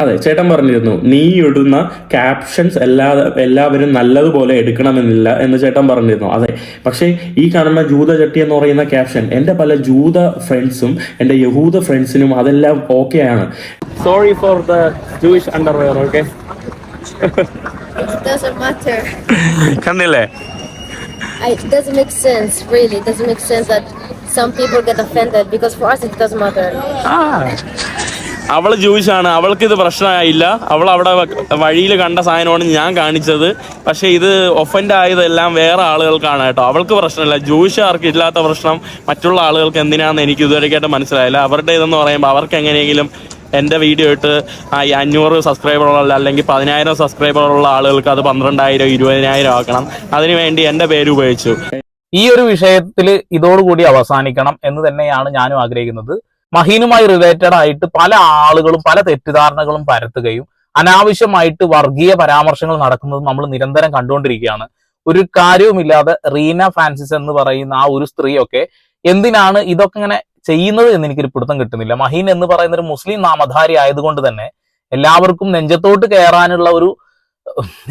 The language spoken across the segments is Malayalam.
അതെ ചേട്ടൻ പറഞ്ഞിരുന്നു നീ ഇടുന്ന ക്യാപ്ഷൻസ് എല്ലാ എല്ലാവരും നല്ലതുപോലെ എടുക്കണമെന്നില്ല എന്ന് ചേട്ടൻ പറഞ്ഞിരുന്നു അതെ പക്ഷേ ഈ കാണുന്ന ജൂത ചട്ടി എന്ന് പറയുന്ന ക്യാപ്ഷൻ എന്റെ പല ജൂത ഫ്രണ്ട്സും എന്റെ യഹൂദ ഫ്രണ്ട്സിനും അതെല്ലാം ഓക്കെ ആണ് sorry for the Jewish underwear okay. കണ്ടില്ലേ I, it doesn't make sense, really. It doesn't make sense that some people get offended because for us it doesn't matter. അവൾ ജൂയിഷാണ് അവൾക്ക് ഇത് പ്രശ്നമായില്ല. അവൾ അവിടെ വഴിയിൽ കണ്ട സാധനമാണ് ഞാൻ കാണിച്ചത്. പക്ഷേ ഇത് ഒഫൻഡ് ആയതെല്ലാം വേറെ ആളുകൾക്കാണ് കേട്ടോ. അവൾക്ക് പ്രശ്നമില്ല. ജൂയിഷുകാർക്ക് ഇല്ലാത്ത പ്രശ്നം മറ്റുള്ള ആളുകൾക്ക് എന്തിനാണെന്ന് എനിക്ക് ഇതുവരെയായിട്ട് മനസ്സിലായില്ല. അവരുടെ ഇതെന്ന് പറയുമ്പോൾ അവർക്ക് എങ്ങനെയെങ്കിലും എന്റെ വീഡിയോ ഇട്ട് ഈ അഞ്ഞൂറ് സബ്സ്ക്രൈബറുള്ള അല്ലെങ്കിൽ പതിനായിരം സബ്സ്ക്രൈബറുള്ള ആളുകൾക്ക് അത് പന്ത്രണ്ടായിരം ഇരുപതിനായിരം ആക്കണം. അതിനുവേണ്ടി എന്റെ പേര് ഉപയോഗിച്ചു. ഈ ഒരു വിഷയത്തിൽ ഇതോടുകൂടി അവസാനിക്കണം എന്ന് തന്നെയാണ് ഞാനും ആഗ്രഹിക്കുന്നത്. മഹീനുമായി റിലേറ്റഡ് ആയിട്ട് പല ആളുകളും പല തെറ്റിദ്ധാരണകളും പരത്തുകയും അനാവശ്യമായിട്ട് വർഗീയ പരാമർശങ്ങൾ നടക്കുന്നത് നമ്മൾ നിരന്തരം കണ്ടുകൊണ്ടിരിക്കുകയാണ്. ഒരു കാര്യവുമില്ലാതെ റീന ഫ്രാൻസിസ് എന്ന് പറയുന്ന ആ ഒരു സ്ത്രീയൊക്കെ എന്തിനാണ് ഇതൊക്കെ ഇങ്ങനെ ചെയ്യുന്നത് എന്ന് എനിക്കൊരു പിടുത്തം കിട്ടുന്നില്ല. മഹീൻ എന്ന് പറയുന്ന ഒരു മുസ്ലിം നാമധാരി ആയതുകൊണ്ട് തന്നെ എല്ലാവർക്കും നെഞ്ചത്തോട്ട് കയറാനുള്ള ഒരു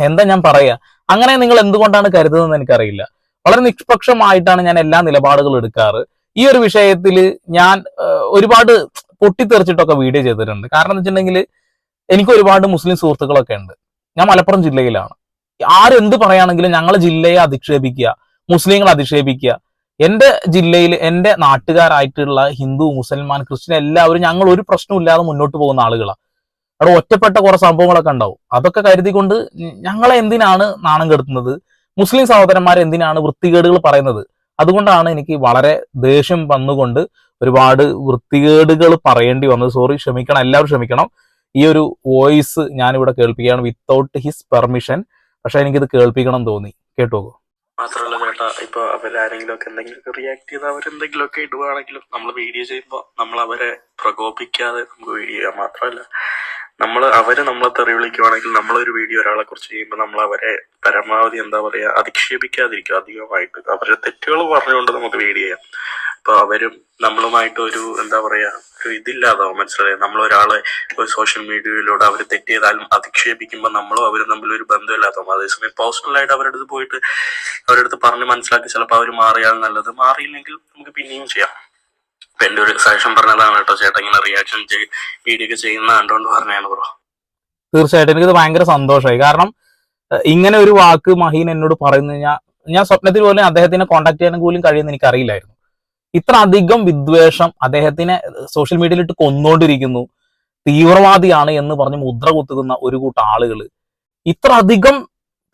എന്താ ഞാൻ പറയുക അങ്ങനെ നിങ്ങൾ എന്തുകൊണ്ടാണ് കരുതുന്നതെന്ന് എനിക്കറിയില്ല. വളരെ നിഷ്പക്ഷമായിട്ടാണ് ഞാൻ എല്ലാ നിലപാടുകളും എടുക്കാറ്. ഈ ഒരു വിഷയത്തിൽ ഞാൻ ഒരുപാട് പൊട്ടിത്തെറിച്ചിട്ടൊക്കെ വീഡിയോ ചെയ്തിട്ടുണ്ട്. കാരണം എന്ന് വെച്ചിട്ടുണ്ടെങ്കിൽ എനിക്ക് ഒരുപാട് മുസ്ലിം സുഹൃത്തുക്കളൊക്കെ ഉണ്ട്. ഞാൻ മലപ്പുറം ജില്ലയിലാണ്. ആരെന്ത് പറയുകയാണെങ്കിലും ഞങ്ങളെ ജില്ലയെ അധിക്ഷേപിക്കുക മുസ്ലിങ്ങളെ അധിക്ഷേപിക്കുക. എന്റെ ജില്ലയിൽ എന്റെ നാട്ടുകാരായിട്ടുള്ള ഹിന്ദു മുസൽമാൻ ക്രിസ്ത്യൻ എല്ലാവരും ഞങ്ങൾ ഒരു പ്രശ്നമില്ലാതെ മുന്നോട്ട് പോകുന്ന ആളുകളാണ് അവിടെ ഒറ്റപ്പെട്ട കുറെ സംഭവങ്ങളൊക്കെ ഉണ്ടാവും. അതൊക്കെ കരുതിക്കൊണ്ട് ഞങ്ങളെ എന്തിനാണ് നാണം കെടുത്തുന്നത്? മുസ്ലിം സഹോദരന്മാരെ എന്തിനാണ് വൃത്തികേടുകൾ പറയുന്നത്? അതുകൊണ്ടാണ് എനിക്ക് വളരെ ദേഷ്യം വന്നുകൊണ്ട് ഒരുപാട് വൃത്തികേടുകൾ പറയേണ്ടി വന്നത്. സോറി ക്ഷമിക്കണം. എല്ലാവരും ക്ഷമിക്കണം. ഈ ഒരു വോയിസ് ഞാനിവിടെ കേൾപ്പിക്കുകയാണ് വിത്തൗട്ട് ഹിസ് പെർമിഷൻ പക്ഷെ എനിക്കിത് കേൾപ്പിക്കണം തോന്നി. കേട്ടോ മാത്രമല്ല ചേട്ടാ ഇപ്പൊ അവരാരെങ്കിലും ഒക്കെ എന്തെങ്കിലും റിയാക്ട് ചെയ്ത് അവരെന്തെങ്കിലും ഒക്കെ ഇടുവാണെങ്കിലും നമ്മൾ വീഡിയോ ചെയ്യുമ്പോൾ നമ്മൾ അവരെ പ്രകോപിക്കാതെ നമുക്ക് വീഡിയോ മാത്രമല്ല. നമ്മൾ അവർ നമ്മളെ തെറി വിളിക്കുവാണെങ്കിൽ നമ്മളൊരു വീഡിയോ ഒരാളെ കുറിച്ച് ചെയ്യുമ്പോൾ നമ്മൾ അവരെ പരമാവധി എന്താ പറയാ അധിക്ഷേപിക്കാതിരിക്കും അധികമായിട്ട്. അവരുടെ തെറ്റുകൾ പറഞ്ഞുകൊണ്ട് നമുക്ക് വീഡിയോ ചെയ്യാം. അപ്പൊ അവരും നമ്മളുമായിട്ട് ഒരു എന്താ പറയാ ഒരു ഇതില്ലാതാവും മനസ്സിലായി? നമ്മൾ ഒരാളെ ഒരു സോഷ്യൽ മീഡിയയിലൂടെ അവർ തെറ്റ് ചെയ്താലും അധിക്ഷേപിക്കുമ്പോൾ നമ്മളും അവരും തമ്മിൽ ഒരു ബന്ധമില്ലാതാവും. അതേസമയം പേഴ്സണലായിട്ട് അവരുടെ അടുത്ത് പോയിട്ട് അവരുടെ അടുത്ത് പറഞ്ഞ് മനസ്സിലാക്കി ചിലപ്പോൾ അവർ മാറിയാൽ നല്ലത്. മാറിയില്ലെങ്കിൽ നമുക്ക് പിന്നെയും ചെയ്യാം. ഇപ്പൊ എന്റെ ഒരു സജഷൻ പറഞ്ഞതാണ് കേട്ടോ. ചേട്ടൻ ഇങ്ങനെ റിയാക്ഷൻ വീഡിയോ ഒക്കെ ചെയ്യുന്ന കണ്ടോണ്ട് പറഞ്ഞാണ് ബ്രോ തീർച്ചയായിട്ടും. എനിക്കത് ഭയങ്കര സന്തോഷമായി. കാരണം ഇങ്ങനെ ഒരു വാക്ക് മഹീൻ എന്നോട് പറയുന്നത് ഞാൻ ഞാൻ സ്വപ്നത്തിൽ പോലും അദ്ദേഹത്തിനെ കോൺടാക്ട് ചെയ്യാൻ പോലും കഴിയുമെന്ന് എനിക്ക് അറിയില്ലായിരുന്നു ഇത്ര അധികം വിദ്വേഷം അദ്ദേഹത്തിനെ സോഷ്യൽ മീഡിയയിൽ ഇട്ട് കൊന്നുകൊണ്ടിരിക്കുന്നു തീവ്രവാദിയാണ് എന്ന് പറഞ്ഞ് മുദ്ര കുത്തുന്ന ഒരു കൂട്ടം ആളുകൾ ഇത്ര അധികം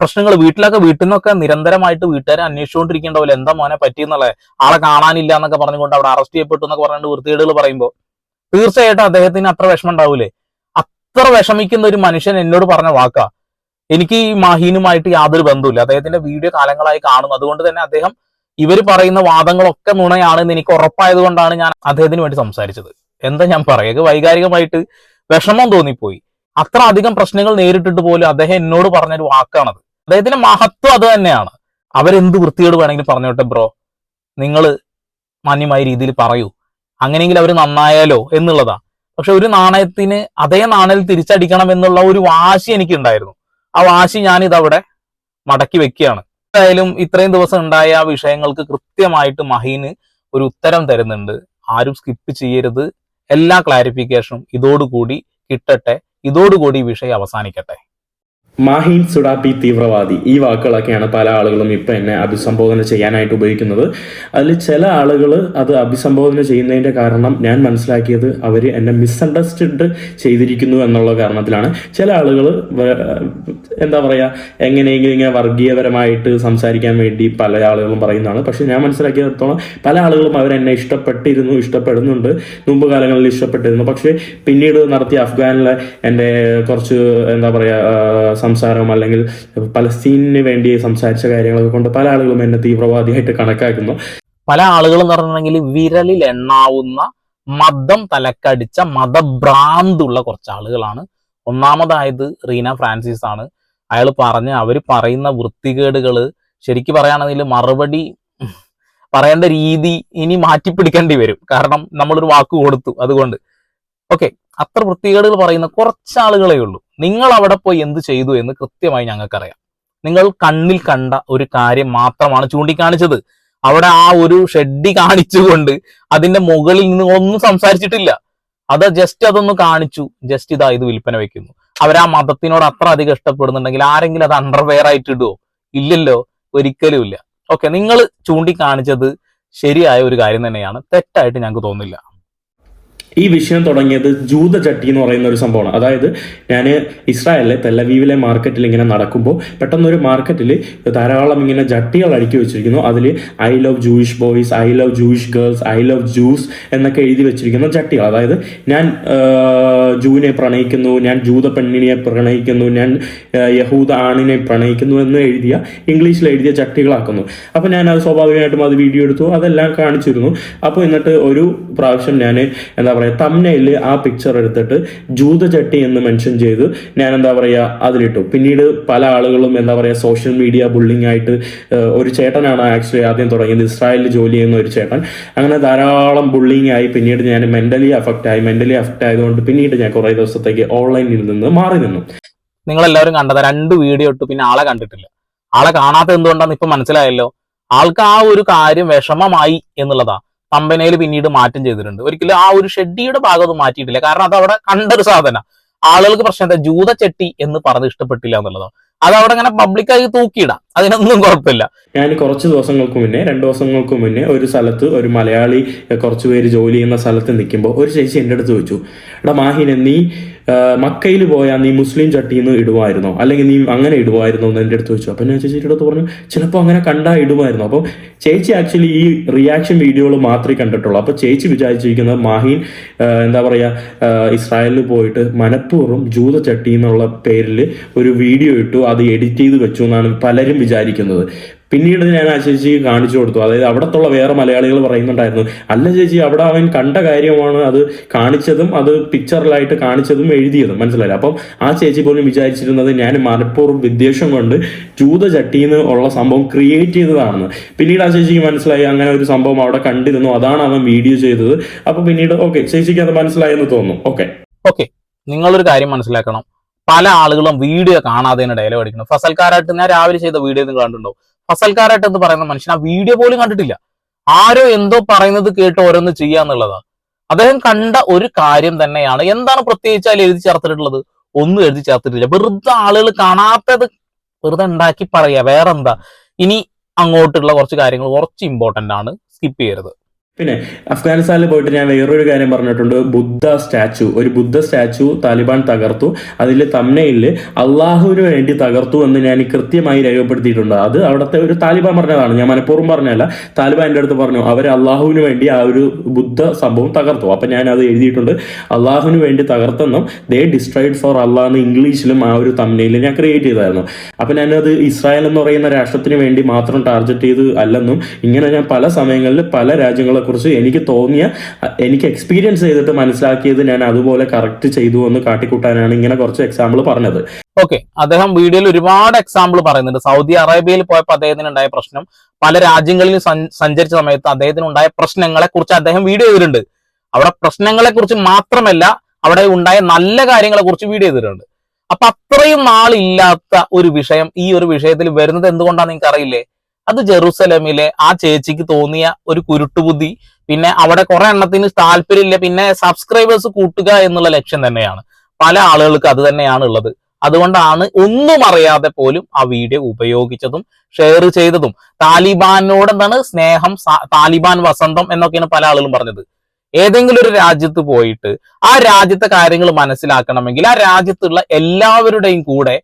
പ്രശ്നങ്ങൾ വീട്ടിലൊക്കെ വീട്ടിൽ നിന്നൊക്കെ നിരന്തരമായിട്ട് വീട്ടുകാരെ അന്വേഷിച്ചുകൊണ്ടിരിക്കേണ്ടാവില്ല എന്താ മോനെ പറ്റിയെന്നുള്ളത്? ആളെ കാണാനില്ല എന്നൊക്കെ പറഞ്ഞുകൊണ്ട് അവിടെ അറസ്റ്റ് ചെയ്യപ്പെട്ടു എന്നൊക്കെ പറഞ്ഞുകൊണ്ട് വൃത്തികേടുകൾ പറയുമ്പോൾ തീർച്ചയായിട്ടും അദ്ദേഹത്തിന് അത്ര വിഷമം ഉണ്ടാവൂലേ? അത്ര വിഷമിക്കുന്ന ഒരു മനുഷ്യൻ എന്നോട് പറഞ്ഞ വാക്കാ. എനിക്ക് ഈ മാഹീനുമായിട്ട് യാതൊരു ബന്ധമില്ല അദ്ദേഹത്തിന്റെ വീഡിയോ കാലങ്ങളായി കാണും. അതുകൊണ്ട് തന്നെ അദ്ദേഹം ഇവർ പറയുന്ന വാദങ്ങളൊക്കെ നുണയാണെന്ന് എനിക്ക് ഉറപ്പായത് കൊണ്ടാണ് ഞാൻ അദ്ദേഹത്തിന് വേണ്ടി സംസാരിച്ചത്. എന്താ ഞാൻ പറയുക വൈകാരികമായിട്ട് വിഷമം തോന്നിപ്പോയി. അത്ര അധികം പ്രശ്നങ്ങൾ നേരിട്ടിട്ട് പോലും അദ്ദേഹം എന്നോട് പറഞ്ഞൊരു വാക്കാണത്. അദ്ദേഹത്തിന്റെ മഹത്വം അത് തന്നെയാണ്. അവരെന്ത് വൃത്തിയോട് വേണമെങ്കിലും പറഞ്ഞോട്ടെ ബ്രോ നിങ്ങൾ മാന്യമായ രീതിയിൽ പറയൂ. അങ്ങനെയെങ്കിൽ അവർ നന്നായാലോ എന്നുള്ളതാ. പക്ഷെ ഒരു നാണയത്തിന് അതേ നാണയത്തിൽ തിരിച്ചടിക്കണം എന്നുള്ള ഒരു വാശി എനിക്കുണ്ടായിരുന്നു. ആ വാശി ഞാൻ ഇതവിടെ മടക്കി വെക്കുകയാണ്. എന്തായാലും ഇത്രയും ദിവസം ഉണ്ടായ ആ വിഷയങ്ങൾക്ക് കൃത്യമായിട്ട് മഹീന് ഒരു ഉത്തരം തരുന്നുണ്ട്. ആരും സ്കിപ്പ് ചെയ്യരുത്. എല്ലാ ക്ലാരിഫിക്കേഷനും ഇതോടുകൂടി കിട്ടട്ടെ. ഇതോടുകൂടി വിഷയം അവസാനിക്കട്ടെ. മാഹീൻ സുഡാപ്പി തീവ്രവാദി. ഈ വാക്കുകളൊക്കെയാണ് പല ആളുകളും ഇപ്പം എന്നെ അഭിസംബോധന ചെയ്യാനായിട്ട് ഉപയോഗിക്കുന്നത്. അതിൽ ചില ആളുകൾ അത് അഭിസംബോധന ചെയ്യുന്നതിന്റെ കാരണം ഞാൻ മനസ്സിലാക്കിയത് അവർ എന്നെ മിസ്അണ്ടർസ്റ്റുഡ് ചെയ്തിരിക്കുന്നു എന്നുള്ള കാരണത്തിലാണ്. ചില ആളുകൾ എന്താ പറയുക എങ്ങനെയെങ്കിലും ഇങ്ങനെ വർഗീയപരമായിട്ട് സംസാരിക്കാൻ വേണ്ടി പല ആളുകളും പറയുന്നതാണ്. പക്ഷെ ഞാൻ മനസ്സിലാക്കിയത്തോളം പല ആളുകളും അവരെന്നെ ഇഷ്ടപ്പെട്ടിരുന്നു ഇഷ്ടപ്പെടുന്നുണ്ട്. മുമ്പ് കാലങ്ങളിൽ ഇഷ്ടപ്പെട്ടിരുന്നു. പക്ഷെ പിന്നീട് നടത്തിയ അഫ്ഗാനിലെ എന്റെ കുറച്ച് എന്താ പറയുക സംസാരം അല്ലെങ്കിൽ പലസ്തീനിന് വേണ്ടി സംസാരിച്ച കാര്യങ്ങളൊക്കെ കൊണ്ട് പല ആളുകളും എന്നെ തീവ്രവാദിയായിട്ട് കണക്കാക്കുന്നു. പല ആളുകളും പറഞ്ഞിട്ടുണ്ടെങ്കിൽ വിരലിൽ എണ്ണാവുന്ന മതം തലക്കടിച്ച മതഭ്രാന്തുള്ള കുറച്ച് ആളുകളാണ്. ഒന്നാമതായത് റീന ഫ്രാൻസിസ് ആണ്. അയാൾ പറഞ്ഞ് അവർ പറയുന്ന വൃത്തികേടുകൾ ശരിക്കും പറയുകയാണെങ്കിൽ മറുപടി പറയേണ്ട രീതി ഇനി മാറ്റിപ്പിടിക്കേണ്ടി വരും. കാരണം നമ്മളൊരു വാക്ക് കൊടുത്തു. അതുകൊണ്ട് ഓക്കെ അത്ര വൃത്തികേടുകൾ പറയുന്ന കുറച്ച് ആളുകളേ ഉള്ളൂ. നിങ്ങൾ അവിടെ പോയി എന്ത് ചെയ്തു എന്ന് കൃത്യമായി ഞങ്ങൾക്കറിയാം. നിങ്ങൾ കണ്ണിൽ കണ്ട ഒരു കാര്യം മാത്രമാണ് ചൂണ്ടിക്കാണിച്ചത്. അവിടെ ആ ഒരു ഷെഡി കാണിച്ചുകൊണ്ട് അതിന്റെ മുകളിൽ നിന്ന് ഒന്നും സംസാരിച്ചിട്ടില്ല. അത് ജസ്റ്റ് അതൊന്ന് കാണിച്ചു. ജസ്റ്റ് ഇതാ ഇത് വിൽപ്പന വെക്കുന്നു. അവർ ആ മതത്തിനോട് അത്ര അധികം ഇഷ്ടപ്പെടുന്നുണ്ടെങ്കിൽ ആരെങ്കിലും അത് അണ്ടർവെയർ ആയിട്ട് ഇടുവോ? ഇല്ലല്ലോ ഒരിക്കലും ഇല്ല. ഓക്കെ നിങ്ങൾ ചൂണ്ടിക്കാണിച്ചത് ശരിയായ ഒരു കാര്യം തന്നെയാണ്. തെറ്റായിട്ട് ഞങ്ങൾക്ക് തോന്നുന്നില്ല. ഈ വിഷയം തുടങ്ങിയത് ജൂത ചട്ടി എന്ന് പറയുന്ന ഒരു സംഭവമാണ്. അതായത് ഞാൻ ഇസ്രായേലിലെ തെല്ലവീവിലെ മാർക്കറ്റിൽ ഇങ്ങനെ നടക്കുമ്പോൾ പെട്ടെന്ന് ഒരു മാർക്കറ്റിൽ ധാരാളം ഇങ്ങനെ ജട്ടികൾ അടുക്കി വെച്ചിരിക്കുന്നു. അതിൽ I love Jewish boys I love Jewish girls I love Jews എന്നൊക്കെ എഴുതി വെച്ചിരിക്കുന്ന ജട്ടികൾ. അതായത് ഞാൻ ജൂവിനെ പ്രണയിക്കുന്നു ഞാൻ ജൂത പെണ്ണിനെ പ്രണയിക്കുന്നു ഞാൻ യഹൂദ ആണിനെ പ്രണയിക്കുന്നു എന്ന് എഴുതിയ ഇംഗ്ലീഷിൽ എഴുതിയ ചട്ടികളാക്കുന്നു അപ്പോൾ ഞാൻ അത് സ്വാഭാവികമായിട്ടും അത് വീഡിയോ എടുത്തു അതെല്ലാം കാണിച്ചിരുന്നു. അപ്പോൾ എന്നിട്ട് ഒരു പ്രാവശ്യം ഞാൻ എന്താ പറയുക തമ്മനയിൽ ആ പിക്ചർ എടുത്തിട്ട് ജൂതചട്ടി എന്ന് മെൻഷൻ ചെയ്ത് ഞാൻ എന്താ പറയുക അതിലിട്ടു. പിന്നീട് പല ആളുകളും എന്താ പറയുക സോഷ്യൽ മീഡിയ ബുള്ളിങ് ആയിട്ട് ഒരു ചേട്ടനാണ് ആക്ച്വലി ആദ്യം തുടങ്ങിയത് ഇസ്രായേലിൽ ജോലി ചെയ്യുന്ന ഒരു ചേട്ടൻ. അങ്ങനെ ധാരാളം ബുള്ളിങ് ആയി പിന്നീട് ഞാൻ മെന്റലി അഫക്റ്റ് ആയി മെന്റലി അഫക്റ്റ് ആയതുകൊണ്ട് പിന്നീട് ഞാൻ കുറേ ദിവസത്തേക്ക് ഓൺലൈനിൽ നിന്ന് മാറി നിന്നു. നിങ്ങൾ എല്ലാവരും കണ്ടത് രണ്ട് വീഡിയോ ഇട്ടു പിന്നെ ആളെ കണ്ടിട്ടില്ല. ആളെ കാണാത്ത എന്തുകൊണ്ടാന്ന് ഇപ്പൊ മനസ്സിലായല്ലോ? ആൾക്ക് ആ ഒരു കാര്യം വിഷമമായി എന്നുള്ളതാ. കമ്പനിയിൽ പിന്നീട് മാറ്റം ചെയ്തിട്ടുണ്ട്. ഒരിക്കലും ആ ഒരു ഷെഡിയുടെ ഭാഗം മാറ്റിയിട്ടില്ല. കാരണം അത് അവിടെ കണ്ടൊരു സാധന. ആളുകൾക്ക് പ്രശ്നം എന്താ ജൂത ചെട്ടി എന്ന് പറഞ്ഞ് ഇഷ്ടപ്പെട്ടില്ല എന്നുള്ളതോ അത് അവിടെ അങ്ങനെ പബ്ലിക്കായി തൂക്കിയിടാം. അതിനൊന്നും കുഴപ്പമില്ല. ഞാൻ കുറച്ച് ദിവസങ്ങൾക്ക് മുന്നേ രണ്ട് ദിവസങ്ങൾക്ക് മുന്നേ ഒരു സ്ഥലത്ത് ഒരു മലയാളി കുറച്ചുപേര് കുറച്ച് പേര് ജോലി ചെയ്യുന്ന സ്ഥലത്ത് നിൽക്കുമ്പോൾ ഒരു ചേച്ചി എന്റെ അടുത്ത് ചോദിച്ചു എടാ മാഹിനെ നീ മക്കയിൽ പോയാൽ നീ മുസ്ലിം ചട്ടിന്ന് ഇടുമായിരുന്നോ? അല്ലെങ്കിൽ നീ അങ്ങനെ ഇടുമായിരുന്നോ എന്ന് എന്റെ അടുത്ത് ചോദിച്ചു. അപ്പം ഞാൻ ചേച്ചിയുടെ അടുത്ത് പറഞ്ഞു ചിലപ്പോൾ അങ്ങനെ കണ്ടാ ഇടുമായിരുന്നു? അപ്പം ചേച്ചി ആക്ച്വലി ഈ റിയാക്ഷൻ വീഡിയോകൾ മാത്രമേ കണ്ടിട്ടുള്ളൂ. അപ്പോൾ ചേച്ചി വിചാരിച്ചിരിക്കുന്നത് മാഹിൻ എന്താ പറയുക ഇസ്രായേലിൽ പോയിട്ട് മനഃപൂർവം ജൂത ചട്ടി എന്നുള്ള പേരിൽ ഒരു വീഡിയോ ഇട്ടു അത് എഡിറ്റ് ചെയ്ത് വെച്ചു എന്നാണ് പലരും വിചാരിക്കുന്നത്. പിന്നീട് ഞാൻ ആ ചേച്ചിക്ക് കാണിച്ചു കൊടുത്തു. അതായത് അവിടത്തുള്ള വേറെ മലയാളികൾ പറയുന്നുണ്ടായിരുന്നു അല്ല ചേച്ചി അവിടെ അവൻ കണ്ട കാര്യമാണ് അത് കാണിച്ചതും അത് പിക്ചറിലായിട്ട് കാണിച്ചതും എഴുതിയതും. മനസ്സിലായില്ല? അപ്പം ആ ചേച്ചി പോലും വിചാരിച്ചിരുന്നത് ഞാൻ മനഃപൂർവം വിദ്വേഷം കൊണ്ട് ജൂത നിന്ന് ഉള്ള സംഭവം ക്രിയേറ്റ് ചെയ്തതാണെന്ന്. പിന്നീട് ആ ചേച്ചിക്ക് മനസ്സിലായി അങ്ങനെ ഒരു സംഭവം അവിടെ കണ്ടിരുന്നു. അതാണ് അവൻ വീഡിയോ ചെയ്തത്. അപ്പൊ പിന്നീട് ഓക്കെ ചേച്ചിക്ക് അത് മനസ്സിലായെന്ന് തോന്നുന്നു. ഓക്കെ. ഓക്കെ നിങ്ങളൊരു കാര്യം മനസ്സിലാക്കണം. പല ആളുകളും വീഡിയോ കാണാതെ ഡയലോഗ് അടിക്കണം ഫസൽക്കാരായിട്ട് ഞാൻ രാവിലെ ചെയ്ത വീഡിയോ നിങ്ങൾ കണ്ടിട്ടുണ്ടോ ഫസൽക്കാരായിട്ട് എന്ന് പറയുന്ന മനുഷ്യൻ? ആ വീഡിയോ പോലും കണ്ടിട്ടില്ല. ആരോ എന്തോ പറയുന്നത് കേട്ട് ഓരോന്ന് ചെയ്യാന്നുള്ളതാ അദ്ദേഹം കണ്ട ഒരു കാര്യം തന്നെയാണ്. എന്താണ് പ്രത്യേകിച്ച് അതിൽ എഴുതി ചേർത്തിട്ടുള്ളത്? ഒന്നും എഴുതി ചേർത്തിട്ടില്ല. വെറുതെ ആളുകൾ കാണാത്തത് വെറുതെ ഉണ്ടാക്കി പറയാ വേറെന്താ? ഇനി അങ്ങോട്ടുള്ള കുറച്ച് കാര്യങ്ങൾ കുറച്ച് ഇമ്പോർട്ടന്റ് ആണ്. സ്കിപ്പ് ചെയ്യരുത്. പിന്നെ അഫ്ഗാനിസ്ഥാനിൽ പോയിട്ട് ഞാൻ വേറൊരു കാര്യം പറഞ്ഞിട്ടുണ്ട്. ബുദ്ധ സ്റ്റാച്ചു. ഒരു ബുദ്ധ സ്റ്റാച്ചു താലിബാൻ തകർത്തു. അതിൽ തമ്മനയിൽ അള്ളാഹുവിന് വേണ്ടി തകർത്തു എന്ന് ഞാൻ കൃത്യമായി രേഖപ്പെടുത്തിയിട്ടുണ്ട്. അത് അവിടുത്തെ ഒരു താലിബാൻ പറഞ്ഞതാണ്. ഞാൻ മനഃപൂർവം പറഞ്ഞല്ല താലിബാൻ എന്റെ അടുത്ത് പറഞ്ഞു അവർ അള്ളാഹുവിന് വേണ്ടി ആ ഒരു ബുദ്ധ സംഭവം തകർത്തു. അപ്പം ഞാൻ അത് എഴുതിയിട്ടുണ്ട്. അള്ളാഹുവിന് വേണ്ടി തകർത്തെന്നും ദേ ഡിസ്ട്രൈഡ് ഫോർ അള്ളാഹ് എന്ന് ഇംഗ്ലീഷിലും ആ ഒരു തമ്മനയിൽ ഞാൻ ക്രിയേറ്റ് ചെയ്തായിരുന്നു. അപ്പം ഞാനത് ഇസ്രായേൽ എന്ന് പറയുന്ന രാഷ്ട്രത്തിന് വേണ്ടി മാത്രം ടാർഗറ്റ് ചെയ്ത് അല്ലെന്നും ഇങ്ങനെ ഞാൻ പല സമയങ്ങളിൽ പല രാജ്യങ്ങളെ കുറിച്ച് എനിക്ക് തോന്നിയ എനിക്ക് എക്സ്പീരിയൻസ് ചെയ്തിട്ട് മനസ്സിലാക്കിയത് ഞാൻ അതുപോലെ കറക്റ്റ് ചെയ്തു എന്ന് കാട്ടിക്കൂട്ടാനാണ് ഇങ്ങനെ കുറച്ച് എക്സാമ്പിൾ പറഞ്ഞത്. ഓക്കെ അദ്ദേഹം വീഡിയോയിൽ ഒരുപാട് എക്സാമ്പിൾ പറയുന്നുണ്ട്. സൗദി അറേബ്യയിൽ പോയപ്പോൾ അദ്ദേഹത്തിന് ഉണ്ടായ പ്രശ്നം പല രാജ്യങ്ങളിൽ സഞ്ചരിച്ച സമയത്ത് അദ്ദേഹത്തിന് ഉണ്ടായ പ്രശ്നങ്ങളെ കുറിച്ച് അദ്ദേഹം വീഡിയോ ചെയ്തിട്ടുണ്ട്. അവിടെ പ്രശ്നങ്ങളെ കുറിച്ച് മാത്രമല്ല അവിടെ ഉണ്ടായ നല്ല കാര്യങ്ങളെ കുറിച്ച് വീഡിയോ ചെയ്തിട്ടുണ്ട്. അപ്പൊ അത്രയും നാളില്ലാത്ത ഒരു വിഷയം ഈ ഒരു വിഷയത്തിൽ വരുന്നത് എന്തുകൊണ്ടാണ് നിങ്ങൾക്ക് അറിയില്ലേ അത് ജെറുസലമിലെ ആ ചേച്ചിക്ക് തോന്നിയ ഒരു കുരുട്ടുബുദ്ധി. പിന്നെ അവിടെ കുറെ എണ്ണത്തിന് താല്പര്യമില്ല. പിന്നെ സബ്സ്ക്രൈബേഴ്സ് കൂട്ടുക എന്നുള്ള ലക്ഷ്യം തന്നെയാണ്. പല ആളുകൾക്ക് അത് തന്നെയാണ് ഉള്ളത്. അതുകൊണ്ടാണ് ഒന്നും അറിയാതെ പോലും ആ വീഡിയോ ഉപയോഗിച്ചതും ഷെയർ ചെയ്തതും. താലിബാനോട് എന്താണ് സ്നേഹം താലിബാൻ വസന്തം എന്നൊക്കെയാണ് പല ആളുകളും പറഞ്ഞത്. ഏതെങ്കിലും ഒരു രാജ്യത്ത് പോയിട്ട് ആ രാജ്യത്തെ കാര്യങ്ങൾ മനസ്സിലാക്കണമെങ്കിൽ ആ രാജ്യത്തുള്ള എല്ലാവരുടെയും കൂടെ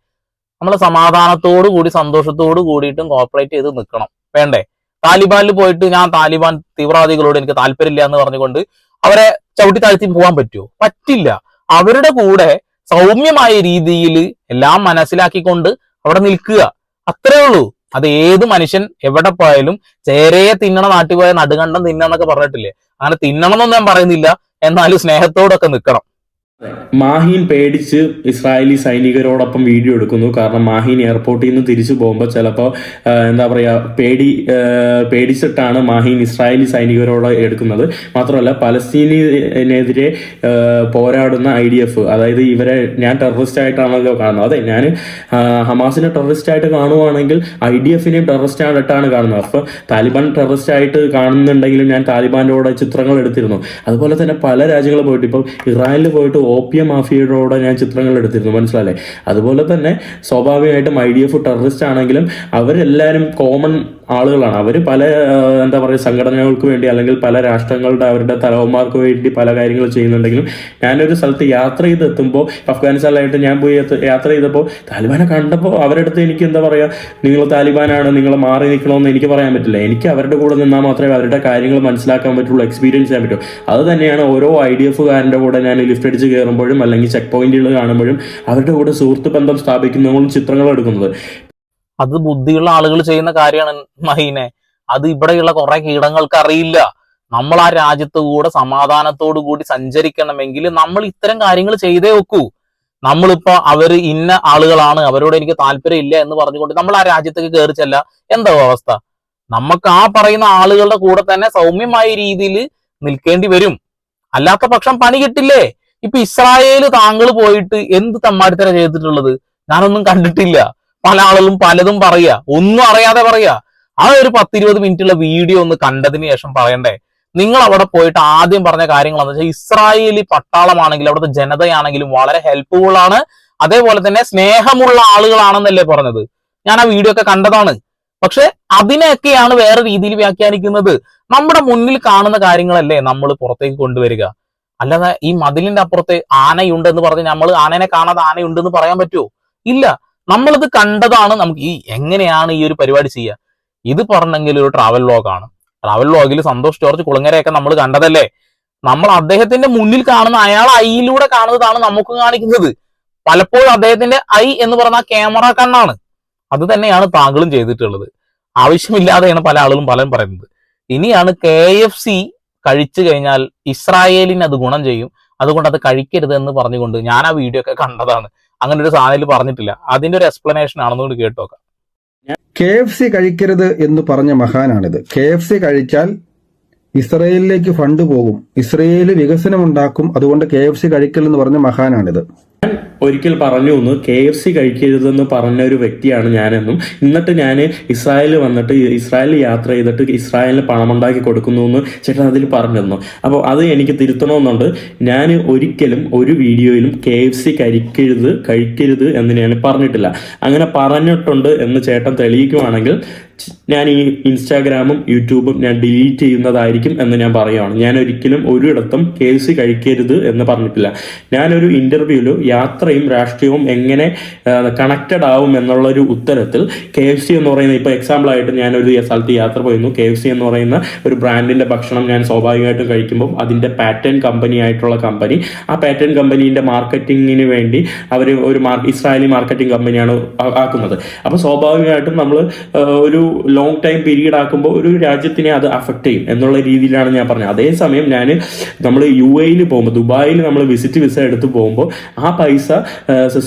നമ്മൾ സമാധാനത്തോടു കൂടി സന്തോഷത്തോടു കൂടിയിട്ടും കോപ്പറേറ്റ് ചെയ്ത് നിൽക്കണം വേണ്ടേ? താലിബാനിൽ പോയിട്ട് ഞാൻ താലിബാൻ തീവ്രവാദികളോട് എനിക്ക് താല്പര്യമില്ല എന്ന് പറഞ്ഞുകൊണ്ട് അവരെ ചവിട്ടി താഴ്ത്തി പോകാൻ പറ്റുമോ പറ്റില്ല. അവരുടെ കൂടെ സൗമ്യമായ രീതിയിൽ എല്ലാം മനസ്സിലാക്കിക്കൊണ്ട് അവിടെ നിൽക്കുക. അത്രേ ഉള്ളൂ. അത് ഏത് മനുഷ്യൻ എവിടെ പോയാലും ചേരയെ തിന്നണ നാട്ടിൽ പോയ നടുകണ്ടം തിന്നണന്നൊക്കെ പറഞ്ഞിട്ടില്ലേ? അങ്ങനെ തിന്നണം എന്നൊന്നും ഞാൻ പറയുന്നില്ല. എന്നാലും സ്നേഹത്തോടൊക്കെ നിൽക്കണം മാഹീൻ പേടിച്ച് ഇസ്രായേലി സൈനികരോടൊപ്പം വീഡിയോ എടുക്കുന്നു. കാരണം മാഹീൻ എയർപോർട്ടിൽ നിന്ന് തിരിച്ചു പോകുമ്പോൾ ചിലപ്പോൾ എന്താ പറയുക പേടി പേടിച്ചിട്ടാണ് മാഹീൻ ഇസ്രായേലി സൈനികരോട് എടുക്കുന്നത്. മാത്രമല്ല പലസ്തീനെതിരെ പോരാടുന്ന ഐ ഡി എഫ് അതായത് ഇവരെ ഞാൻ ടെററിസ്റ്റ് ആയിട്ടാണല്ലോ കാണുന്നത്. അതെ ഞാൻ ഹമാസിനെ ടെററിസ്റ്റ് ആയിട്ട് കാണുവാണെങ്കിൽ ഐ ഡി എഫിനെയും ടെററിസ്റ്റ് ആയിട്ടാണ് കാണുന്നത്. അപ്പോൾ താലിബാൻ ടെററിസ്റ്റ് ആയിട്ട് കാണുന്നുണ്ടെങ്കിലും ഞാൻ താലിബാന്റെ കൂടെ ചിത്രങ്ങൾ എടുത്തിരുന്നു. അതുപോലെ തന്നെ പല രാജ്യങ്ങളും പോയിട്ട് ഇപ്പോൾ ഇറാനിൽ പോയിട്ട് ഓപ്പിയം മാഫിയയോടെ ഞാൻ ചിത്രങ്ങൾ എടുത്തിരുന്നു മനസ്സിലല്ലേ അതുപോലെ തന്നെ സ്വാഭാവികമായിട്ടും ഐ ഡി എഫ് ടെററിസ്റ്റ് ആണെങ്കിലും അവരെല്ലാവരും കോമൺ ആളുകളാണ്. അവർ പല എന്താ പറയുക സംഘടനകൾക്ക് വേണ്ടി അല്ലെങ്കിൽ പല രാഷ്ട്രങ്ങളുടെ അവരുടെ തലവന്മാർക്ക് വേണ്ടി പല കാര്യങ്ങൾ ചെയ്യുന്നുണ്ടെങ്കിലും ഞാനൊരു സ്ഥലത്ത് യാത്ര ചെയ്ത് എത്തുമ്പോൾ അഫ്ഗാനിസ്ഥാനിലായിട്ട് ഞാൻ പോയി യാത്ര ചെയ്തപ്പോൾ താലിബാനെ കണ്ടപ്പോൾ അവരുടെ അടുത്ത് എനിക്ക് എന്താ പറയുക നിങ്ങൾ താലിബാനാണ് നിങ്ങൾ മാറി നിൽക്കണമെന്ന് എനിക്ക് പറയാൻ പറ്റില്ല. എനിക്ക് അവരുടെ കൂടെ നിന്നാൽ മാത്രമേ അവരുടെ കാര്യങ്ങൾ മനസ്സിലാക്കാൻ പറ്റുള്ളൂ എക്സ്പീരിയൻസ് ചെയ്യാൻ പറ്റൂ. അത് തന്നെയാണ് ഓരോ ഐ ഡി എഫുകാരന്റെ കൂടെ ഞാൻ ലിഫ്റ്റ് അടിച്ച് കയറുമ്പോഴും അല്ലെങ്കിൽ ചെക്ക് പോയിന്റുകൾ കാണുമ്പോഴും അവരുടെ കൂടെ സുഹൃത്ത് ബന്ധം സ്ഥാപിക്കുന്നതും ചിത്രങ്ങൾ എടുക്കുന്നത്. അത് ബുദ്ധിയുള്ള ആളുകൾ ചെയ്യുന്ന കാര്യമാണ് മഹീനെ. അത് ഇവിടെയുള്ള കുറെ കീടങ്ങൾക്ക് അറിയില്ല. നമ്മൾ ആ രാജ്യത്ത് കൂടെ സമാധാനത്തോടു കൂടി സഞ്ചരിക്കണമെങ്കിൽ നമ്മൾ ഇത്തരം കാര്യങ്ങൾ ചെയ്തേ വെക്കൂ നമ്മളിപ്പോ അവർ ഇന്ന ആളുകളാണ് അവരോട് എനിക്ക് താല്പര്യം ഇല്ല എന്ന് പറഞ്ഞുകൊണ്ട് നമ്മൾ ആ രാജ്യത്തേക്ക് കയറി ചെല്ല. എന്താ അവസ്ഥ? നമുക്ക് ആ പറയുന്ന ആളുകളുടെ കൂടെ തന്നെ സൗമ്യമായ രീതിയിൽ നിൽക്കേണ്ടി വരും. അല്ലാത്ത പക്ഷം പണി കിട്ടില്ലേ? ഇപ്പൊ ഇസ്രായേൽ താങ്കൾ പോയിട്ട് എന്ത് തമ്മാടിത്തര ചെയ്തിട്ടുള്ളത്? ഞാനൊന്നും കണ്ടിട്ടില്ല. പല ആളുകളും പലതും പറയുക. ഒന്നും അറിയാതെ പറയുക. ആ ഒരു പത്തിരുപത് മിനിറ്റുള്ള വീഡിയോ ഒന്ന് കണ്ടതിന് ശേഷം പറയണ്ടേ? നിങ്ങൾ അവിടെ പോയിട്ട് ആദ്യം പറഞ്ഞ കാര്യങ്ങൾ എന്ന് വെച്ചാൽ ഇസ്രായേലി പട്ടാളമാണെങ്കിലും അവിടുത്തെ ജനതയാണെങ്കിലും വളരെ ഹെൽപ്ഫുൾ ആണ്. അതേപോലെ തന്നെ സ്നേഹമുള്ള ആളുകളാണെന്നല്ലേ പറഞ്ഞത്. ഞാൻ ആ വീഡിയോ ഒക്കെ കണ്ടതാണ്. പക്ഷെ അതിനെയൊക്കെയാണ് വേറെ രീതിയിൽ വ്യാഖ്യാനിക്കുന്നത്. നമ്മുടെ മുന്നിൽ കാണുന്ന കാര്യങ്ങളല്ലേ നമ്മൾ പുറത്തേക്ക് കൊണ്ടുവരിക. അല്ലാതെ ഈ മതിലിന്റെ അപ്പുറത്ത് ആനയുണ്ടെന്ന് പറഞ്ഞ് നമ്മൾ ആനനെ കാണാതെ ആനയുണ്ടെന്ന് പറയാൻ പറ്റുമോ ഇല്ല. നമ്മളിത് കണ്ടതാണ് നമുക്ക് ഈ എങ്ങനെയാണ് ഈ ഒരു പരിപാടി ചെയ്യുക ഇത് പറഞ്ഞെങ്കിൽ ഒരു ട്രാവൽ ലോഗാണ് ട്രാവൽ ലോഗിൽ സന്തോഷ് ജോർജ് കുളങ്ങരയൊക്കെ നമ്മൾ കണ്ടതല്ലേ? നമ്മൾ അദ്ദേഹത്തിന്റെ മുന്നിൽ കാണുന്ന അയാൾ ഐയിലൂടെ കാണുന്നതാണ് നമുക്ക് കാണിക്കുന്നത്. പലപ്പോഴും അദ്ദേഹത്തിന്റെ ഐ എന്ന് പറഞ്ഞ ക്യാമറ കണ്ണാണ്. അത് തന്നെയാണ് താങ്കളും ചെയ്തിട്ടുള്ളത്. ആവശ്യമില്ലാതെയാണ് പല ആളുകളും പലരും പറയുന്നത്. ഇനിയാണ് കെ എഫ് സി കഴിച്ചു കഴിഞ്ഞാൽ ഇസ്രായേലിന് അത് ഗുണം ചെയ്യും. അതുകൊണ്ട് അത് കഴിക്കരുത് എന്ന് പറഞ്ഞുകൊണ്ട് ഞാൻ ആ വീഡിയോ ഒക്കെ കണ്ടതാണ്. അങ്ങനെ ഒരു സാധനത്തിൽ പറഞ്ഞിട്ടില്ല. അതിന്റെ ഒരു എക്സ്പ്ലനേഷൻ ആണെന്നുകൊണ്ട് കേട്ടോക്കാം കെ എഫ് സി കഴിക്കരുത് എന്ന് പറഞ്ഞ മഹാനാണിത്. കെ എഫ് സി കഴിച്ചാൽ ഇസ്രയേലിലേക്ക് ഫണ്ട് പോകും. ഇസ്രയേൽ വികസനം ഉണ്ടാക്കും അതുകൊണ്ട് കെ എഫ് സി കഴിക്കൽ എന്ന് പറഞ്ഞ മഹാനാണിത്. ഒരിക്കൽ പറഞ്ഞു ഒന്ന് കെ എഫ് സി കഴിക്കരുതെന്ന് പറഞ്ഞ ഒരു വ്യക്തിയാണ് ഞാനെന്നും എന്നിട്ട് ഞാൻ ഇസ്രായേലിൽ വന്നിട്ട് ഇസ്രായേലിൽ യാത്ര ചെയ്തിട്ട് ഇസ്രായേലിന് പണമുണ്ടാക്കി കൊടുക്കുന്നു എന്ന് ചേട്ടൻ അതിൽ പറഞ്ഞിരുന്നു അപ്പോൾ അത് എനിക്ക് തിരുത്തണമെന്നുണ്ട്. ഞാൻ ഒരിക്കലും ഒരു വീഡിയോയിലും കെ എഫ് സി കഴിക്കരുത് കഴിക്കരുത് എന്ന് ഞാൻ പറഞ്ഞിട്ടില്ല. അങ്ങനെ പറഞ്ഞിട്ടുണ്ട് എന്ന് ചേട്ടൻ തെളിയിക്കുവാണെങ്കിൽ ഞാൻ ഈ ഇൻസ്റ്റാഗ്രാമും യൂട്യൂബും ഞാൻ ഡിലീറ്റ് ചെയ്യുന്നതായിരിക്കും എന്ന് ഞാൻ പറയുകയാണ് ഞാൻ ഒരിക്കലും ഒരിടത്തും കേസ് കഴിക്കരുത് എന്ന് പറഞ്ഞിട്ടില്ല. ഞാനൊരു ഇന്റർവ്യൂവിൽ യാത്രയും രാഷ്ട്രീയവും എങ്ങനെ കണക്റ്റഡ് ആവും എന്നുള്ളൊരു ഉത്തരത്തിൽ കെ എഫ് സി എന്ന് പറയുന്ന ഇപ്പോൾ ഞാൻ ഒരു സ്ഥലത്ത് യാത്ര പോയിരുന്നു. കെ എഫ് സി എന്ന് പറയുന്ന ഒരു ബ്രാൻഡിന്റെ ഭക്ഷണം ഞാൻ സ്വാഭാവികമായിട്ടും കഴിക്കുമ്പോൾ അതിന്റെ പാറ്റേൺ കമ്പനി ആയിട്ടുള്ള കമ്പനി ആ പാറ്റേൺ കമ്പനിന്റെ മാർക്കറ്റിങ്ങിന് വേണ്ടി അവർ ഒരു ഇസ്രായേലി മാർക്കറ്റിംഗ് കമ്പനിയാണ് ആക്കുന്നത്. അപ്പോൾ സ്വാഭാവികമായിട്ടും നമ്മൾ ഒരു ലോങ് ടൈം പീരീഡ് ആക്കുമ്പോൾ ഒരു രാജ്യത്തിനെ അത് അഫക്റ്റ് ചെയ്യും എന്നുള്ള രീതിയിലാണ് ഞാൻ പറഞ്ഞത്. അതേസമയം ഞാൻ നമ്മൾ യു എയിൽ പോകുമ്പോൾ ദുബായിൽ നമ്മൾ വിസിറ്റ് വിസ എടുത്ത് പോകുമ്പോൾ ആ പൈസ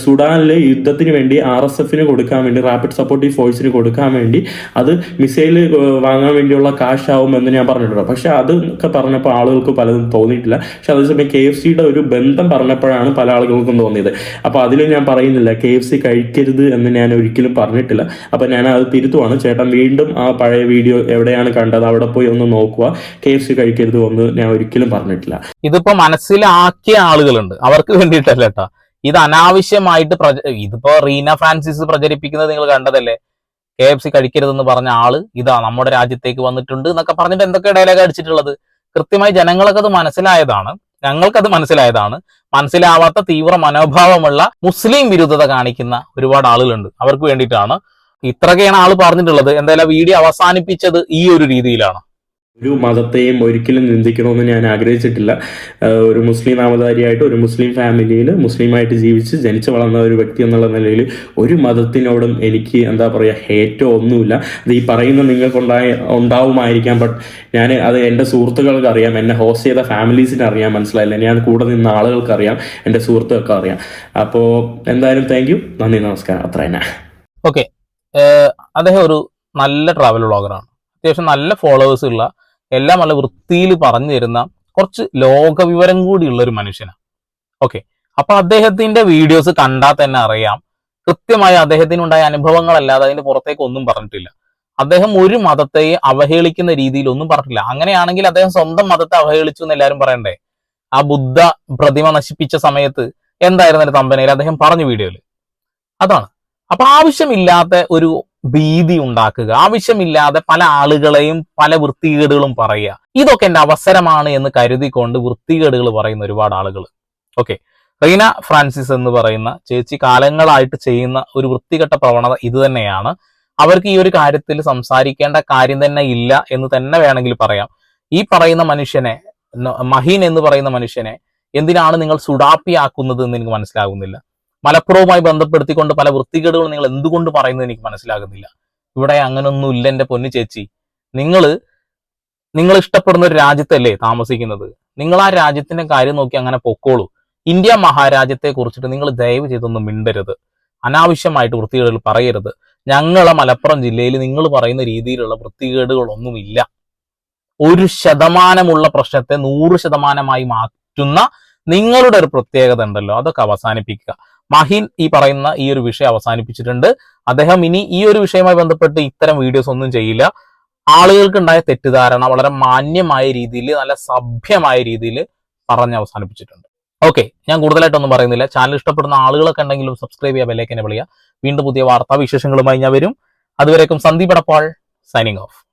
സുഡാനിലെ യുദ്ധത്തിന് വേണ്ടി ആർ എസ് എഫിന് കൊടുക്കാൻ വേണ്ടി റാപ്പിഡ് സപ്പോർട്ടീവ് ഫോഴ്സിന് കൊടുക്കാൻ വേണ്ടി അത് മിസൈൽ വാങ്ങാൻ വേണ്ടിയുള്ള കാശ് ആവും എന്ന് ഞാൻ പറഞ്ഞിട്ടുണ്ട്. പക്ഷെ അതൊക്കെ പറഞ്ഞപ്പോൾ ആളുകൾക്ക് പലതും തോന്നിയിട്ടില്ല. പക്ഷെ അതേസമയം കെ എഫ് സിയുടെ ഒരു ബന്ധം പറഞ്ഞപ്പോഴാണ് പല ആളുകൾക്കും തോന്നിയത്. അപ്പോൾ അതിലും ഞാൻ പറയുന്നില്ല കെ എഫ് സി കഴിക്കരുത് എന്ന് ഞാൻ ഒരിക്കലും പറഞ്ഞിട്ടില്ല. അപ്പോൾ ഞാൻ അത് തിരുത്തുവാണ്. ചേട്ടൻ വീണ്ടും ആ പഴയ വീഡിയോ എവിടെയാണ് കണ്ടത്? അവിടെ പോയി ഒന്ന് നോക്കുക. കെ എഫ് സി കഴിക്കരുത് എന്ന് ഞാൻ ഒരിക്കലും പറഞ്ഞിട്ടില്ല. ഇതിപ്പോ മനസ്സിലാക്കിയ ആളുകളുണ്ട്. അവർക്ക് വേണ്ടിയിട്ടല്ല കേട്ടോ ഇത് അനാവശ്യമായിട്ട് പ്രച ഇതിപ്പോ റീന ഫ്രാൻസിസ് പ്രചരിപ്പിക്കുന്നത് നിങ്ങൾ കണ്ടതല്ലേ? കെ എഫ് സി കഴിക്കരുതെന്ന് പറഞ്ഞ ആൾ ഇതാ നമ്മുടെ രാജ്യത്തേക്ക് വന്നിട്ടുണ്ട് എന്നൊക്കെ പറഞ്ഞിട്ട് എന്തൊക്കെ ഡയലോഗ് അടിച്ചിട്ടുള്ളത്? കൃത്യമായി ജനങ്ങൾക്ക് അത് മനസ്സിലായതാണ്. ഞങ്ങൾക്കത് മനസ്സിലായതാണ്. മനസ്സിലാവാത്ത തീവ്ര മനോഭാവമുള്ള മുസ്ലിം വിരുദ്ധത കാണിക്കുന്ന ഒരുപാട് ആളുകളുണ്ട്. അവർക്ക് വേണ്ടിയിട്ടാണ് ഇത്രയൊക്കെയാണ് ആൾ പറഞ്ഞിട്ടുള്ളത്. എന്തായാലും വീഡിയോ അവസാനിപ്പിച്ചത് ഈ ഒരു രീതിയിലാണ്. ഒരു മതത്തെയും ഒരിക്കലും നിന്ദിക്കണമെന്ന് ഞാൻ ആഗ്രഹിച്ചിട്ടില്ല. ഒരു മുസ്ലിം നാമധാരിയായിട്ട് ഒരു മുസ്ലിം ഫാമിലിയിൽ മുസ്ലിമായിട്ട് ജീവിച്ച് ജനിച്ചു വളർന്ന ഒരു വ്യക്തി എന്നുള്ള നിലയിൽ ഒരു മതത്തിനോടും എനിക്ക് എന്താ പറയുക ഹേറ്റോ ഒന്നുമില്ല. അത് ഈ പറയുന്ന നിങ്ങൾക്കുണ്ടായ ഉണ്ടാവുമായിരിക്കാം. ബട്ട് ഞാൻ അത് എന്റെ സുഹൃത്തുക്കൾക്ക് അറിയാം. എന്നെ ഹോസ്റ്റ് ചെയ്ത ഫാമിലീസിന് അറിയാം. മനസ്സിലായില്ല? ഞാൻ കൂടെ നിന്ന ആളുകൾക്ക് അറിയാം എന്റെ സുഹൃത്തുക്കൾക്ക് അറിയാം അപ്പോൾ എന്തായാലും താങ്ക് യു നന്ദി നമസ്കാരം. അത്ര തന്നെ ഓക്കെ അദ്ദേഹം ഒരു നല്ല ട്രാവൽ വ്ളോഗറാണ് അത്യാവശ്യം നല്ല ഫോളോവേഴ്സ് ഉള്ള എല്ലാം നല്ല വൃത്തിയിൽ പറഞ്ഞു തരുന്ന കുറച്ച് ലോകവിവരം കൂടിയുള്ള ഒരു മനുഷ്യനാണ്. ഓക്കെ അപ്പൊ അദ്ദേഹത്തിന്റെ വീഡിയോസ് കണ്ടാൽ തന്നെ അറിയാം. കൃത്യമായി അദ്ദേഹത്തിനുണ്ടായ അനുഭവങ്ങളല്ലാതെ അതിന്റെ പുറത്തേക്ക് ഒന്നും പറഞ്ഞിട്ടില്ല. അദ്ദേഹം ഒരു മതത്തെ അവഹേളിക്കുന്ന രീതിയിൽ ഒന്നും പറഞ്ഞിട്ടില്ല. അങ്ങനെയാണെങ്കിൽ അദ്ദേഹം സ്വന്തം മതത്തെ അവഹേളിച്ചു എന്ന് എല്ലാവരും പറയണ്ടേ? ആ ബുദ്ധ പ്രതിമ നശിപ്പിച്ച സമയത്ത് എന്തായിരുന്നു തമ്പനയിൽ അദ്ദേഹം പറഞ്ഞു വീഡിയോയിൽ അതാണ്. അപ്പൊ ആവശ്യമില്ലാത്ത ഒരു ഭീതി ഉണ്ടാക്കുക. ആവശ്യമില്ലാതെ പല ആളുകളെയും പല വൃത്തികേടുകളും പറയുക. ഇതൊക്കെ എന്റെ അവസരമാണ് എന്ന് കരുതിക്കൊണ്ട് വൃത്തികേടുകൾ പറയുന്ന ഒരുപാട് ആളുകൾ ഓക്കെ. റീന ഫ്രാൻസിസ് എന്ന് പറയുന്ന ചേച്ചി കാലങ്ങളായിട്ട് ചെയ്യുന്ന ഒരു വൃത്തികെട്ട പ്രവണത ഇത് തന്നെയാണ്. അവർക്ക് ഈ ഒരു കാര്യത്തിൽ സംസാരിക്കേണ്ട കാര്യം തന്നെ ഇല്ല എന്ന് തന്നെ വേണമെങ്കിൽ പറയാം. ഈ പറയുന്ന മനുഷ്യനെ മഹീൻ എന്ന് പറയുന്ന മനുഷ്യനെ എന്തിനാണ് നിങ്ങൾ സുഡാപ്പിയാക്കുന്നത് എന്ന് എനിക്ക് മനസ്സിലാകുന്നില്ല. മലപ്പുറവുമായി ബന്ധപ്പെടുത്തിക്കൊണ്ട് പല വൃത്തികേടുകളും നിങ്ങൾ എന്തുകൊണ്ട് പറയുന്നത് എനിക്ക് മനസ്സിലാകുന്നില്ല. ഇവിടെ അങ്ങനൊന്നും ഇല്ല എന്റെ പൊന്നു ചേച്ചി. നിങ്ങൾ നിങ്ങൾ ഇഷ്ടപ്പെടുന്ന ഒരു രാജ്യത്തല്ലേ താമസിക്കുന്നത്? നിങ്ങൾ ആ രാജ്യത്തിന്റെ കാര്യം നോക്കി അങ്ങനെ പൊക്കോളൂ. ഇന്ത്യ മഹാരാജ്യത്തെ കുറിച്ചിട്ട് നിങ്ങൾ ദയവ് ചെയ്തൊന്നും മിണ്ടരുത്. അനാവശ്യമായിട്ട് വൃത്തികേടുകൾ പറയരുത്. ഞങ്ങളെ മലപ്പുറം ജില്ലയിൽ നിങ്ങൾ പറയുന്ന രീതിയിലുള്ള വൃത്തികേടുകളൊന്നുമില്ല. ഒരു ശതമാനമുള്ള പ്രശ്നത്തെ നൂറ് ശതമാനമായി മാറ്റുന്ന നിങ്ങളുടെ ഒരു പ്രത്യേകത ഉണ്ടല്ലോ. അതൊക്കെ അവസാനിപ്പിക്കുക. മഹിൻ ഈ പറയുന്ന ഈ ഒരു വിഷയം അവസാനിപ്പിച്ചിട്ടുണ്ട്. അദ്ദേഹം ഇനി ഈ ഒരു വിഷയവുമായി ബന്ധപ്പെട്ട് ഇത്തരം വീഡിയോസ് ഒന്നും ചെയ്യില്ല. ആളുകൾക്ക് ഉണ്ടായ തെറ്റിദ്ധാരണ വളരെ മാന്യമായ രീതിയിൽ നല്ല സഭ്യമായ രീതിയിൽ പറഞ്ഞ് അവസാനിപ്പിച്ചിട്ടുണ്ട്. ഓക്കെ ഞാൻ കൂടുതലായിട്ടൊന്നും പറയുന്നില്ല. ചാനൽ ഇഷ്ടപ്പെടുന്ന ആളുകളൊക്കെ ഉണ്ടെങ്കിലും സബ്സ്ക്രൈബ് ചെയ്യുക ബെല്ലേക്ക് എന്നെ വിളിക്കുക. വീണ്ടും പുതിയ വാർത്താ വിശേഷങ്ങളുമായി ഞാൻ വരും. അതുവരേക്കും സന്ദീപ് എടപ്പാൾ സൈനിങ് ഓഫ്